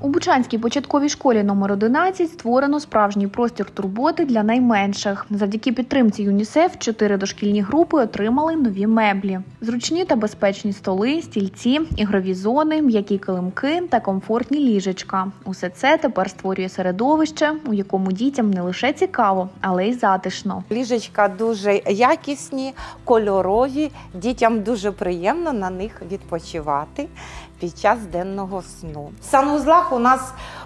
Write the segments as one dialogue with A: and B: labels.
A: У Бучанській початковій школі номер 11 створено справжній простір турботи для найменших. Завдяки підтримці ЮНІСЕФ чотири дошкільні групи отримали нові меблі: зручні та безпечні столи, стільці, ігрові зони, м'які килимки та комфортні ліжечка. Усе це тепер створює середовище, у якому дітям не лише цікаво, але й затишно.
B: Ліжечка дуже якісні, кольорові. Дітям дуже приємно на них відпочивати під час денного сну. В санузлах у нас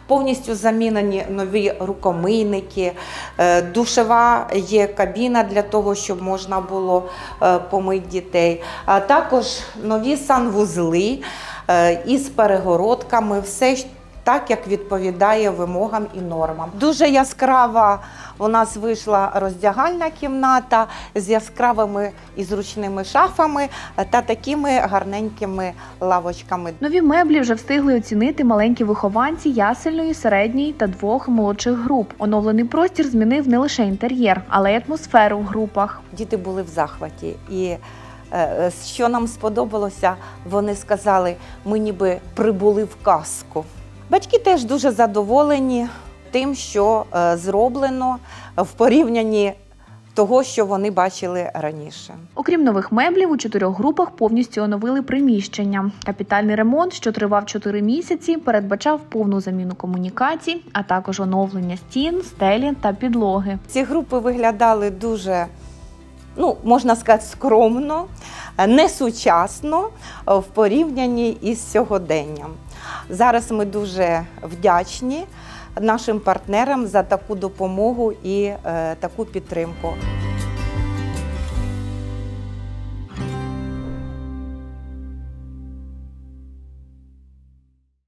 B: повністю замінені нові рукомийники, е, душева є кабіна для того, щоб можна було е, помити дітей. А також нові санвузли е, із перегородками. Все так, як відповідає вимогам і нормам. Дуже яскрава у нас вийшла роздягальна кімната з яскравими і зручними шафами та такими гарненькими лавочками.
A: Нові меблі вже встигли оцінити маленькі вихованці ясельної, середньої та двох молодших груп. Оновлений простір змінив не лише інтер'єр, але й атмосферу в групах.
B: Діти були в захваті. І е, е, що нам сподобалося, вони сказали, ми ніби прибули в казку. Батьки теж дуже задоволені тим, що е, зроблено в порівнянні того, що вони бачили раніше.
A: Окрім нових меблів, у чотирьох групах повністю оновили приміщення. Капітальний ремонт, що тривав чотири місяці, передбачав повну заміну комунікацій, а також оновлення стін, стелі та підлоги.
B: Ці групи виглядали дуже, ну, можна сказати, скромно, несучасно е, в порівнянні із сьогоденням. Зараз ми дуже вдячні нашим партнерам за таку допомогу і е, таку підтримку.